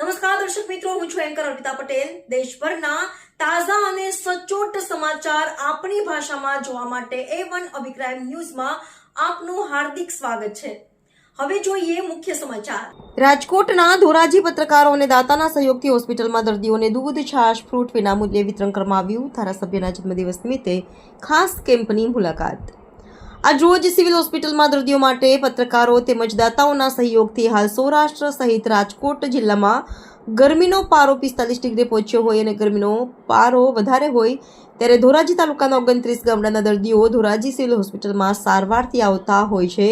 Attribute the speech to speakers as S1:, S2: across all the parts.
S1: નમસ્કાર, દર્શક મિત્રો, હું છું એન્કર અર્પિતા પટેલ. દેશભરના તાજા અને સચોટ સમાચાર આપણી ભાષામાં જોવા માટે એ વન અભિપ્રાય ન્યૂઝમાં આપનું હાર્દિક સ્વાગત છે. હવે જોઈએ મુખ્ય સમાચાર. રાજકોટના ધોરાજી પત્રકારો અને દાતાના સહયોગથી હોસ્પિટલમાં દર્દીઓને દૂધ, છાશ, ફ્રૂટ વિનામૂલ્યે વિતરણ કરવામાં આવ્યું. ધારાસભ્યના જન્મદિવસ નિમિત્તે ખાસ કેમ્પની મુલાકાત. આજ રોજ સિવિલ હોસ્પિટલમાં દર્દીઓ માટે પત્રકારો તેમજ દાતાઓના સહયોગથી હાલ સૌરાષ્ટ્ર સહિત રાજકોટ જિલ્લામાં ગરમીનો પારો પિસ્તાલીસ ડિગ્રી પહોંચ્યો હોય અને ગરમીનો પારો વધારે હોય ત્યારે ધોરાજી તાલુકાના ઓગણત્રીસ ગામડાના દર્દીઓ ધોરાજી સિવિલ હોસ્પિટલમાં સારવારથી આવતા હોય છે.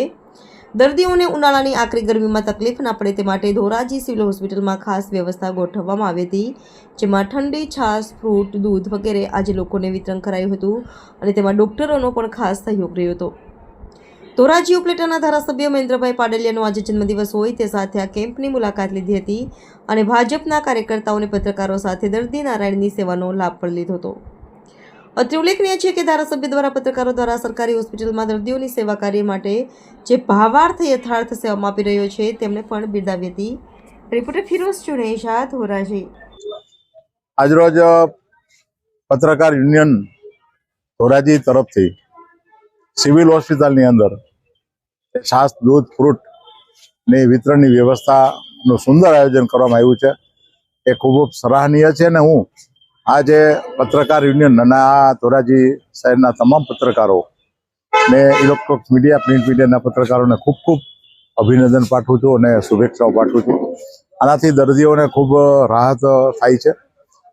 S1: દર્દીઓને ઉનાળાની આકરી ગરમીમાં તકલીફ ના પડે તે માટે ધોરાજી સિવિલ હોસ્પિટલમાં ખાસ વ્યવસ્થા ગોઠવવામાં આવી હતી, જેમાં ઠંડી, છાશ, ફ્રૂટ, દૂધ વગેરે આજે લોકોને વિતરણ કરાયું હતું અને તેમાં ડૉક્ટરોનો પણ ખાસ સહયોગ રહ્યો હતો. ધોરાજી ઉપલેટાના ધારાસભ્ય મહેન્દ્રભાઈ પાડલિયાનો આજે જન્મદિવસ હોય તે સાથે આ કેમ્પની મુલાકાત લીધી હતી અને ભાજપના કાર્યકર્તાઓને પત્રકારો સાથે દર્દી નારાયણની સેવાનો લાભ પણ લીધો હતો. અત્રે ઉલ્લેખનીય છે કે ધારાસભ્ય દ્વારા પત્રકારો દ્વારા સરકારી હોસ્પિટલમાં દર્દીઓની સેવા કાર્ય માટે જે ભાવાર્થ યથાર્થ સેવામાં આપી રહ્યો છે તેમને પણ બિરદાવી હતી. રિપોર્ટર ફિરોઝ ચુનેશા ધોરાજી.
S2: આજરોજ પત્રકાર યુનિયન ધોરાજી તરફથી સિવિલ હોસ્પિટલની અંદર છાસ દૂધ, ફ્રૂટની વિતરણની વ્યવસ્થાનું સુંદર આયોજન કરવામાં આવ્યું છે. એ ખૂબ સરાહનીય છે ને હું આજે પત્રકાર યુનિયન નાના ધોરાજી શહેરના તમામ પત્રકારો ને ઇલેક્ટ્રોનિક મીડિયા, પ્રિન્ટ મીડિયાના પત્રકારોને ખૂબ ખૂબ અભિનંદન પાઠવું છું અને શુભેચ્છાઓ પાઠવું છું. આનાથી દર્દીઓને ખૂબ રાહત થાય છે.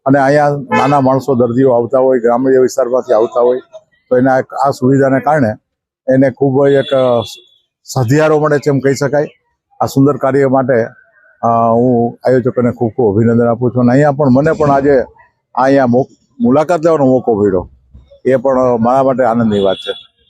S2: અને અહીંયા નાના માણસો દર્દીઓ આવતા હોય, ગ્રામ્ય વિસ્તારમાંથી આવતા હોય, તો એના આ સુવિધાને કારણે એને ખૂબ એક સધિયારો મળે છે એમ કહી શકાય. આ સુંદર કાર્ય માટે હું આયોજકોને ખૂબ ખૂબ અભિનંદન આપું છું. અને અહીંયા પણ મને પણ આજે અહીંયા મુલાકાત લેવાનો મોકો મળ્યો. એ પણ મારા માટે આનંદની વાત છે.